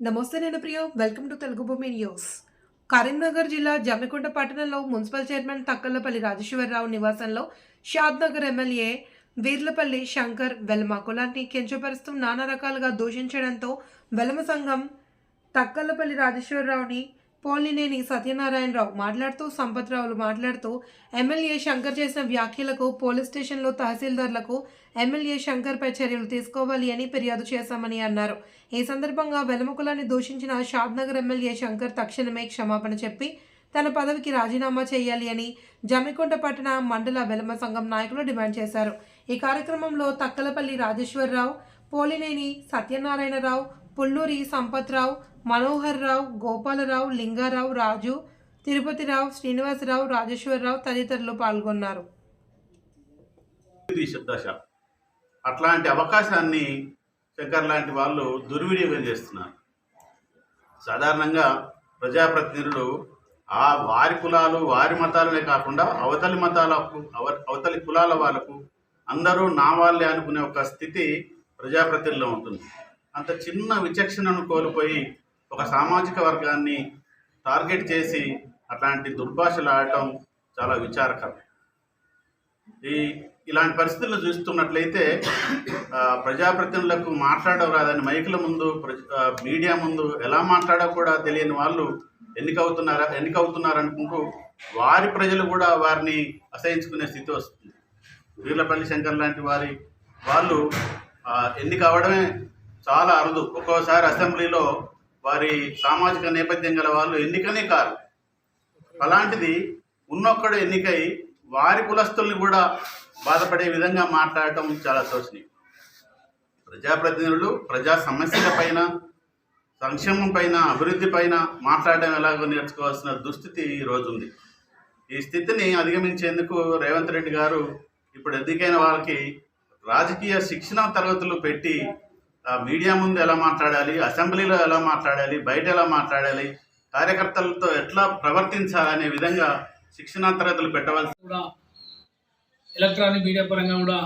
నమస్తే నేను ప్రియ. Welcome to Telugu భూమి న్యూస్ కరీంనగర్ జిల్లా జమ్మికుంట పట్టణంలో మున్సిపల్ చైర్మన్ తక్కలపల్లి రాజేశ్వరరావు నివాసంలో షాద్నగర్ ఎమ్మెల్యే వీర్లపల్లి శంకర్ వెలమ కులాన్ని కించపరుస్తూ నానా రకాలుగా దూషించడంతో వెలమ సంఘం తక్కలపల్లి రాజేశ్వరరావుని పోలినేని సత్యనారాయణరావు మాట్లాడుతూ సంపత్రావులు మాట్లాడుతూ ఎమ్మెల్యే శంకర్ చేసిన వ్యాఖ్యలకు పోలీస్ స్టేషన్లో తహసీల్దార్లకు ఎమ్మెల్యే శంకర్పై చర్యలు తీసుకోవాలి అని ఫిర్యాదు చేశామని అన్నారు. ఈ సందర్భంగా వెలముకులాన్ని దూషించిన షాద్నగర్ ఎమ్మెల్యే శంకర్ తక్షణమే క్షమాపణ చెప్పి తన పదవికి రాజీనామా చేయాలి అని జమ్మికుంట పట్టణ మండల వెలమ సంఘం నాయకులు డిమాండ్ చేశారు. ఈ కార్యక్రమంలో తక్కలపల్లి రాజేశ్వరరావు పోలినేని సత్యనారాయణరావు పుల్లూరి సంపత్రావు మనోహర్ రావు గోపాలరావు లింగారావు రాజు తిరుపతిరావు శ్రీనివాసరావు రాజేశ్వరరావు తదితరులు పాల్గొన్నారు. అట్లాంటి అవకాశాన్ని శంకర్ లాంటి వాళ్ళు దుర్వినియోగం చేస్తున్నారు. సాధారణంగా ప్రజాప్రతినిధులు ఆ వారి కులాలు వారి మతాలనే కాకుండా అవతలి మతాలకు అవ- అవతలి కులాల వాళ్ళకు అందరూ నా వాళ్ళే అనుకునే ఒక స్థితి ప్రజాప్రతినిధిలో ఉంటుంది. అంత చిన్న విచక్షణను కోల్పోయి ఒక సామాజిక వర్గాన్ని టార్గెట్ చేసి అట్లాంటి దుర్భాషలు ఆడటం చాలా విచారకరం. ఈ ఇలాంటి పరిస్థితులు చూస్తున్నట్లయితే ప్రజాప్రతినిధులకు మాట్లాడడం రాదని మైకుల ముందు ప్రజ- మీడియా ముందు ఎలా మాట్లాడో కూడా తెలియని వాళ్ళు ఎన్నికవుతున్నారా ఎన్నికవుతున్నారు అనుకుంటూ వారి ప్రజలు కూడా వారిని అసహించుకునే స్థితి వస్తుంది. వీర్లపల్లి శంకర్ లాంటి వారి వాళ్ళు ఎన్నికవడమే ఎన్నిక అవడమే చాలా అరుదు. ఒక్కోసారి అసెంబ్లీలో వారి సామాజిక నేపథ్యం గల వాళ్ళు ఎన్నికనే కారు. అలాంటిది ఉన్నొక్కడు ఎన్నికై వారి కులస్తుల్ని కూడా బాధపడే విధంగా మాట్లాడటం చాలా శోచనీయం. ప్రజాప్రతినిధులు ప్రజా సమస్యల పైన సంక్షేమం పైన అభివృద్ధి పైన మాట్లాడడం ఎలాగో నేర్చుకోవాల్సిన దుస్థితి ఈరోజు ఉంది ఈ స్థితిని అధిగమించేందుకు రేవంత్ రెడ్డి గారు ఇప్పుడు ఎన్నికైన వాళ్ళకి రాజకీయ శిక్షణ తరగతులు పెట్టి మీడియా ముందు ఎలా మాట్లాడాలి అసెంబ్లీలో ఎలా మాట్లాడాలి బయట ఎలా మాట్లాడాలి కార్యకర్తలతో ఎట్లా ప్రవర్తించాలనే విధంగా శిక్షణా తరగతులు పెట్టవలసి కూడా ఎలక్ట్రానిక్ మీడియా పరంగా కూడా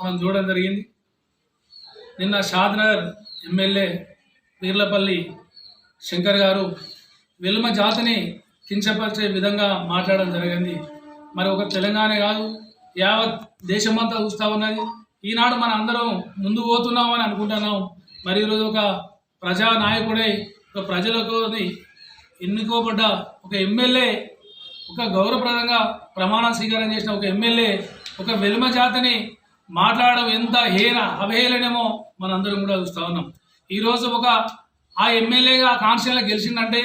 మనం చూడడం జరిగింది. నిన్న షాద్నగర్ ఎమ్మెల్యే వీర్లపల్లి శంకర్ గారు వెలుమ జాతిని కించపరిచే విధంగా మాట్లాడడం జరిగింది. మరి ఒక తెలంగాణ కాదు యావత్ దేశమంతా చూస్తూ ఉన్నది. ఈనాడు మన అందరం ముందు పోతున్నాం అని అనుకుంటున్నాం. మరి ఈరోజు ఒక ప్రజా నాయకుడై ఒక ప్రజలకు ఎన్నుకోబడ్డ ఒక ఎమ్మెల్యే ఒక గౌరవప్రదంగా ప్రమాణ స్వీకారం చేసిన ఒక ఎమ్మెల్యే ఒక వెలుమ జాతిని మాట్లాడడం ఎంత హేన అవహేళనేమో మనందరం కూడా చూస్తూ ఉన్నాం. ఈరోజు ఒక ఆ ఎమ్మెల్యేగా కాన్స్టిట్యూన్లో గెలిచిందంటే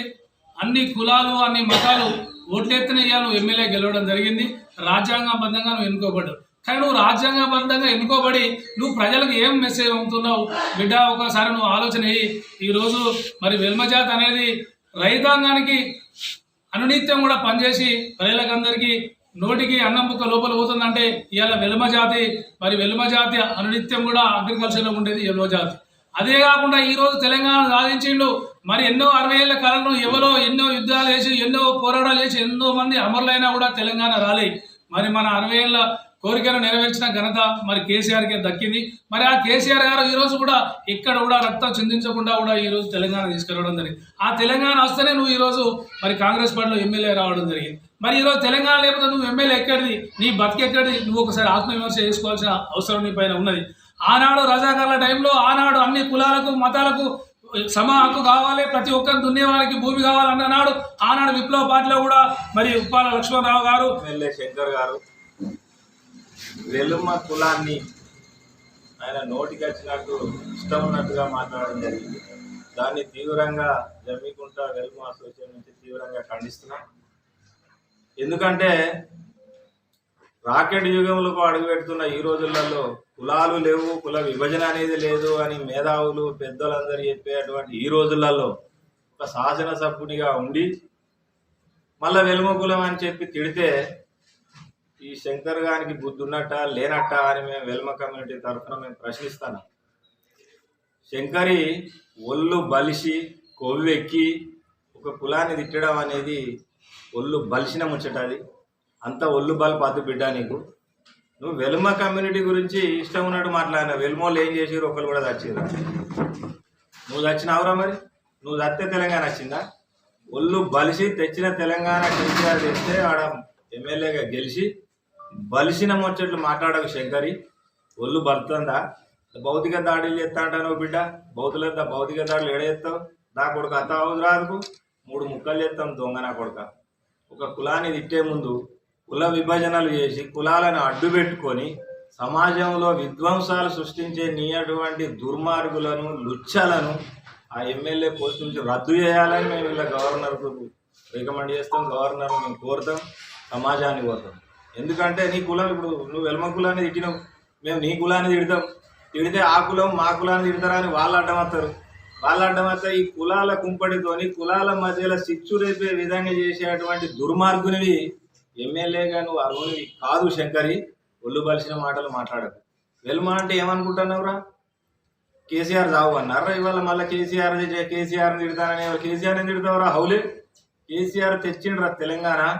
అన్ని కులాలు అన్ని మతాలు ఓట్లెత్తిన నువ్వు ఎమ్మెల్యే గెలవడం జరిగింది. రాజ్యాంగబద్ధంగా నువ్వు ఎన్నుకోబడ్డావు. కానీ నువ్వు రాజ్యాంగబద్ధంగా ఎన్నుకోబడి నువ్వు ప్రజలకు ఏం మెసేజ్ పంపుతున్నావు? బిడ్డ ఒకసారి నువ్వు ఆలోచన ఈరోజు మరి వెల్మజాత్ అనేది రైతాంగానికి అనునిత్యం కూడా పనిచేసి ప్రజలకందరికీ నోటికి అన్నం ముక్క లోపల పోతుందంటే ఇవాళ వెలుమ జాతి మరి వెలుమ జాతి అనునిత్యం కూడా అగ్రికల్చర్లో ఉండేది ఎల్లో జాతి. అదే కాకుండా ఈరోజు తెలంగాణ సాధించిండు. మరి ఎన్నో అరవై ఏళ్ళ కాలంలో ఎవరో ఎన్నో యుద్ధాలు వేసి ఎన్నో పోరాటాలు వేసి ఎంతో మంది అమరులైనా కూడా తెలంగాణ రాలే. మరి మన అరవై ఏళ్ళ కోరికను నెరవేర్చిన ఘనత మరి కేసీఆర్కి దక్కింది. మరి ఆ కేసీఆర్ గారు ఈరోజు కూడా ఎక్కడ కూడా రక్తం చిందించకుండా కూడా ఈరోజు తెలంగాణ తీసుకురావడం జరిగింది. ఆ తెలంగాణ వస్తేనే నువ్వు ఈ రోజు మరి కాంగ్రెస్ పార్టీలో ఎమ్మెల్యే రావడం జరిగింది. మరి ఈరోజు తెలంగాణ లేకపోతే నువ్వు ఎమ్మెల్యే ఎక్కడిది? నీ బతికి ఎక్కడిది? నువ్వు ఒకసారి ఆత్మవిమర్శ చేసుకోవాల్సిన అవసరం నీ పైన ఉన్నది. ఆనాడు రజాకార్ల టైంలో ఆనాడు అన్ని కులాలకు మతాలకు సమ హక్కు కావాలి. ప్రతి ఒక్కరు వాళ్ళకి భూమి కావాలన్న నాడు ఆనాడు విప్లవ పార్టీలో కూడా మరి ఉప్పాల లక్ష్మణరావు గారు ఎమ్మెల్యే శంకర్ గారు వెలుమ కులాన్ని ఆయన నోటికి వచ్చినట్టు ఇష్టం ఉన్నట్టుగా మాట్లాడడం జరిగింది. దాన్ని తీవ్రంగా జమ్మికుంట వెలుమ అసోసియేషన్ నుంచి తీవ్రంగా ఖండిస్తున్నాం. ఎందుకంటే రాకెట్ యుగంలో అడుగుపెడుతున్న ఈ రోజులలో కులాలు లేవు కుల విభజన అనేది లేదు అని మేధావులు పెద్దలందరూ చెప్పేటువంటి ఈ రోజులలో ఒక శాసనసభ్యునిగా ఉండి మళ్ళా వెలుమ కులం అని చెప్పి తిడితే ఈ శంకర్ గారికి బుద్ధి ఉన్నట్ట లేనట్ట అని మేము వెల్మ కమ్యూనిటీ తరఫున మేము ప్రశ్నిస్తాను శంకరి ఒళ్ళు బలిసి కొవ్వెక్కి ఒక కులాన్ని తిట్టడం అనేది ఒళ్ళు బలిసిన ముచ్చట అది. అంత ఒళ్ళు బలి పద్దు బిడ్డ నీకు. నువ్వు వెలుమ కమ్యూనిటీ గురించి ఇష్టం ఉన్నట్టు మాట్లాడిన వెలుమోళ్ళు ఏం చేసారు ఒకరు కూడా చచ్చిరా నువ్వు చచ్చినావురా మరి? నువ్వు చస్తే తెలంగాణ వచ్చిందా? ఒళ్ళు బలిసి తెచ్చిన తెలంగాణ కేసీఆర్ తెస్తే ఆడ ఎమ్మెల్యేగా గెలిచి బలిసిన ముచ్చట్లు మాట్లాడకు శంకరి. ఒళ్ళు బలుతుందా భౌతిక దాడులు ఎత్తాంటాను బిడ్డ. భౌతులంతా భౌతిక దాడులు ఎడేస్తావు నా కొడుకు అత్త రాదుకు. మూడు ముక్కలు చేస్తాం దొంగ నా కొడుక. ఒక కులాన్ని తిట్టే ముందు కుల విభజనలు చేసి కులాలను అడ్డు పెట్టుకొని సమాజంలో విధ్వంసాలు సృష్టించే నీ అటువంటి దుర్మార్గులను లుచ్చలను ఆ ఎమ్మెల్యే పోస్ట్ నుంచి రద్దు చేయాలని మేము ఇలా గవర్నర్కు రికమెండ్ చేస్తాం. గవర్నర్ మేము కోరుతాం. సమాజాన్ని కోరుతాం ఎందుకంటే నీ కులాలు ఇప్పుడు నువ్వు ఎలమ కులాన్ని తిట్టినావు. మేము నీ కులాన్ని తిడతాం. తిడితే ఆ కులం మా కులాన్ని తిడతారా అని వాళ్ళు అడ్డం వస్తారు వాళ్ళు అడ్డం ఈ కులాల కుంపడితోని కులాల మధ్యలో చిచ్చు రేపే విధంగా చేసేటువంటి దుర్మార్గునివి ఎమ్మెల్యేగా నువ్వు అరువునివి కాదు శంకరి. ఒళ్ళు బలిసిన మాటలు మాట్లాడకు. వెల్మ అంటే ఏమనుకుంటున్నావురా? కేసీఆర్ చావు అన్నారా? ఇవాళ మళ్ళీ కేసీఆర్ కేసీఆర్ తిడతానని ఎవరు కేసీఆర్ తిడతావురా హౌలే? కేసీఆర్ తెచ్చిండ్రా తెలంగాణ.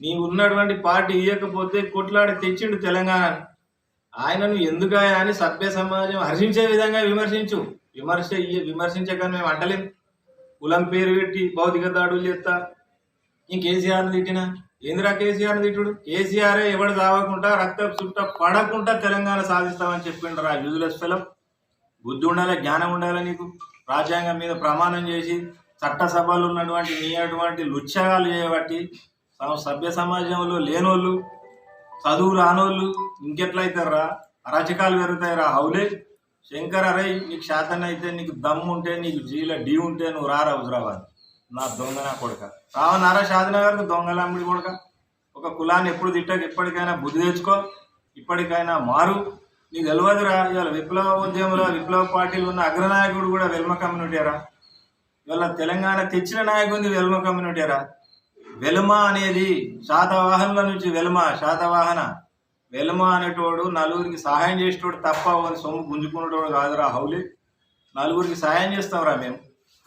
నీవు ఉన్నటువంటి పార్టీ ఇవ్వకపోతే కొట్లాడి తెచ్చిండు తెలంగాణ. ఆయనను ఎందుకయా అని సభ్య సమాజం హర్షించే విధంగా విమర్శించు. విమర్శ విమర్శించక మేము అంటలేం. కులం పేరు పెట్టి భౌతిక దాడులు చేస్తా. ఈ కేసీఆర్ని తిట్టినా? ఏందిరా కేసీఆర్ని తిట్టుడు? కేసీఆరే ఎవడు చావకుండా రక్త చుట్ట పడకుండా తెలంగాణ సాధిస్తామని చెప్పిండు రా యూజ్లెస్ ఫిలం. బుద్ధి ఉండాలి జ్ఞానం ఉండాలి నీకు? రాజ్యాంగం మీద ప్రమాణం చేసి చట్టసభలు ఉన్నటువంటి నీ అటువంటి లుచ్చగాలు చేయబట్టి తాము సభ్య సమాజంలో లేనోళ్ళు చదువు రానోళ్ళు ఇంకెట్లయితారా అరాచకాలు పెరుగుతాయిరా హౌలే శంకర్ అరే నీకు శాతం అయితే నీకు దమ్ము ఉంటే నీకు జీల డీ ఉంటే నువ్వు రారా హుజరాబాద్? నా దొంగ నా కొడక. రావనారా షాదినగర్కు? దొంగలమ్మిడి కొడక. ఒక కులాన్ని ఎప్పుడు తిట్టక ఇప్పటికైనా బుద్ధి తెచ్చుకో ఇప్పటికైనా మారు. నీకు తెలియదురా ఇవాళ విప్లవ ఉద్యమంలో విప్లవ పార్టీలు ఉన్న అగ్రనాయకుడు కూడా వెల్మ కమ్యూనిటీరా ఇవాళ తెలంగాణ తెచ్చిన నాయకుడిది వెల్మ కమ్యూనిటీరా వెలుమ అనేది శాతవాహనుల నుంచి వెలుమ శాతవాహన. వెలుమ అనేటోడు నలుగురికి సహాయం చేసేటోడు తప్ప అని సొమ్ము గుంజుకునేటోడు కాదురా హౌలి. నలుగురికి సహాయం చేస్తాంరా మేము.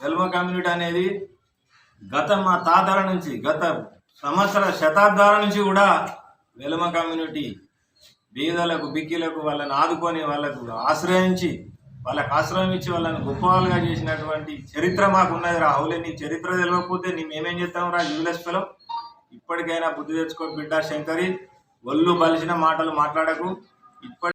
వెలుమ కమ్యూనిటీ అనేది గత మా తాతల నుంచి గత సంవత్సర శతాబ్దాల నుంచి కూడా వెలుమ కమ్యూనిటీ బీదలకు బిక్కిలకు వాళ్ళని ఆదుకొని వాళ్ళకు ఆశ్రయించి వాళ్ళకి ఆశ్రయం ఇచ్చి వాళ్ళని గొప్పవాళ్ళుగా చేసినటువంటి చరిత్ర మాకు ఉన్నది రా. హౌలే నీ చరిత్ర తెలియకపోతే నీ మేమేం చేస్తాం రా? యూలెస్ ఇప్పటికైనా బుద్ధి తెచ్చుకో బిడ్డ శంకరి. ఒళ్ళు బలిసిన మాటలు మాట్లాడకు. ఇప్పటి